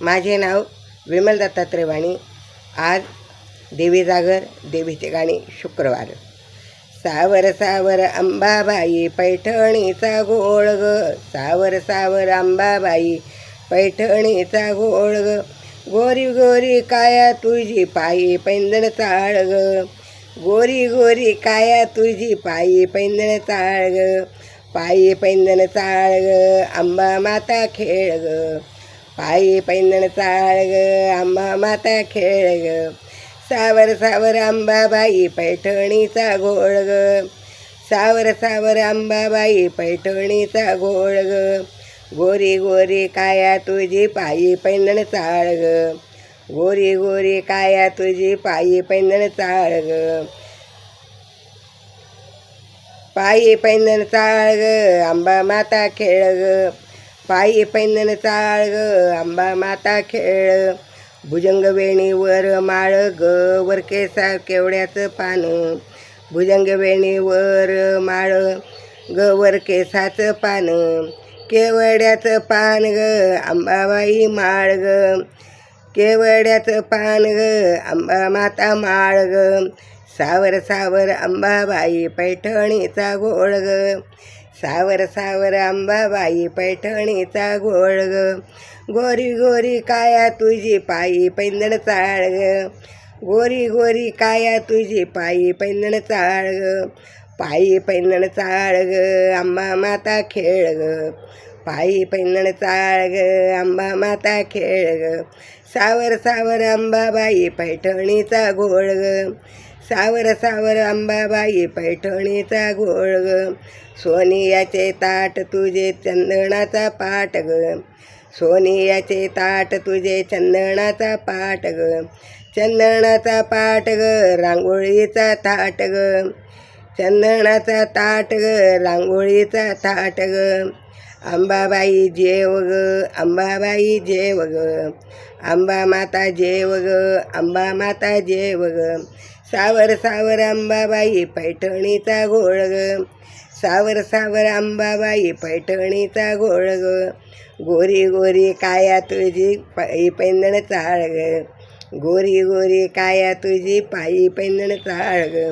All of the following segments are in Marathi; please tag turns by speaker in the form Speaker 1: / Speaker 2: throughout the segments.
Speaker 1: माझे नाव विमल दत्तात्रय वाणी आज देवी जागर देवीचे गाणे शुक्रवार. सावर सावर अंबाबाई पैठणीचा गोळ ग. सावर सावर अंबाबाई पैठणीचा गोळ ग. गोरी गोरी काया तुझी पायी पैंदण चाळ ग. गोरी गोरी काया तुझी पायी पैंदण चाळ ग. पायी पैंदण चाळ ग. अंबा माता खेळ ग. पायी पैंदण चाळ ग आंबा माता खेळ ग सावर सावर अंबाबाई पैठणीचा घोळ ग सावर सावर अंबाबाई पैठणीचा घोळ ग गोरी गोरी काया तुझी पायी पैंदण चाळ ग गोरी गोरी काया तुझी पायी पैंदण चाळ ग पायी पैंदण चाळ ग आंबा माता खेळ ग पायी पैंदण चाळ ग आंबा माता खेळ भुजंग वेणीवर माळ ग वर केसा केवड्याचं पान भुजंग वेणीवर माळ ग वर केसाचं पान केवड्याचं पान ग अंबाबाई माळ ग केवड्याचं पान ग आंबा माता माळ ग सावर सावर अंबाबाई पैठणीचा घोळ ग सावर सावर अंबाबाई पैठणीचा घोळ ग गोरी गोरी काया तुझी पायी पैंदण चाळ ग गोरी गोरी काया तुझी पायी पैंदण चाळ ग पायी पैंदण चाळ ग अंबा माता खेळ ग पायी पैंदण चाळ ग अंबा माता खेळ ग सावर सावर अंबाबाई पैठणीचा घोळ ग सावर सावर अंबाबाई पैठणीचा घोळ ग सोनियाचे ताट तुझे चंदनाचा पाट ग सोनियाचे ताट तुझे चंदनाचा पाट ग चंदनाचा पाट ग रांगोळीचा ताट ग चंदनाचा ताट ग रांगोळीचा ताट ग अंबाबाई जेव ग अंबाबाई जेव ग अंबा माता जेव ग अंबा माता जेव ग सावर सावर अंबाबाई पैठणीचा घोळ ग सावर सावर अंबाबाई पैठणीचा घोळ ग गोरी गोरी काया तुझी पायी पैंदण चाळ ग गोरी गोरी काया तुझी पायी पैंदण चाळ ग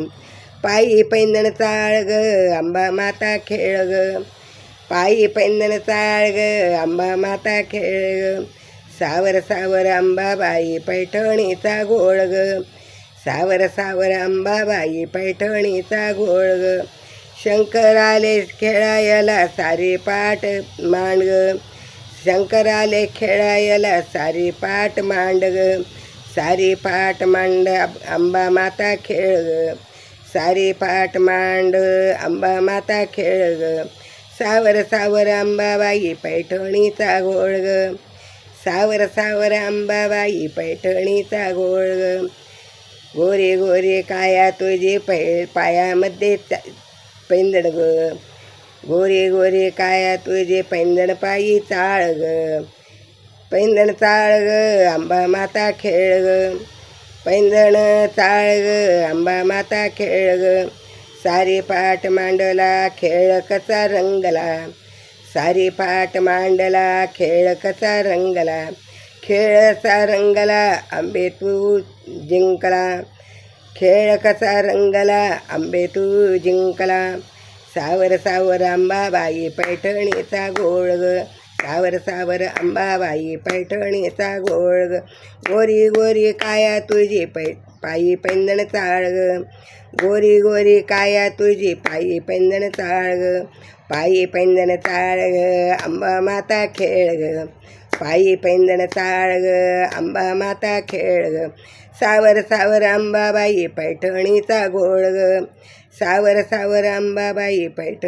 Speaker 1: पायी पैंदण चाळ ग अंबा माता खेळ ग पायी पैंदण चाळ ग अंबा माता खेळ ग सावर सावर अंबाबाई पैठणीचा घोळ ग सावर सावर अंबाबाई पैठणीचा घोळ ग शंकर आले खेळायला सारी पाट मांड ग शंकर आले खेळायला सारी पाट मांड ग सारी पाट मांड अंबा माता खेळ ग सारी पाट मांड अंबा माता खेळ ग सावर सावर अंबाबाई पैठणीचा घोळ ग सावर सावर अंबाबाई पैठणीचा घोळ ग गोरे काया तुझे पै पायामध्ये पैंदड ग. गोरे गोरे काया तुझे पैंदण पायी चाळ ग पैंदण चाळ ग अंबा माता खेळ ग पैंदण चाळ ग अंबा माता खेळ ग सारे पाठ मांडला खेळ कसा रंगला. सारे पाठ मांडला खेळ कसा रंगला. खेळ कसा रंगला आंबे तू जिंकला. खेळ कसा रंगला आंबे तू जिंकला. सावर सावर अंबाबाई पैठणीचा गोळ ग सावर सावर अंबाबाई पैठणीचा गोळ ग गोरी गोरी काया तुझी पै पायी पैंदण चाळ ग गोरी गोरी काया तुझी. पायी पैंदण चाळ ग पायी पैंदण चाळ ग अंबा माता खेळ ग पायी पैंदण चाळ ग अंबा माता खेळ ग सावर सावर अंबाबाई पैठणीचा घोळ ग सावर सावर अंबाबाई पैठ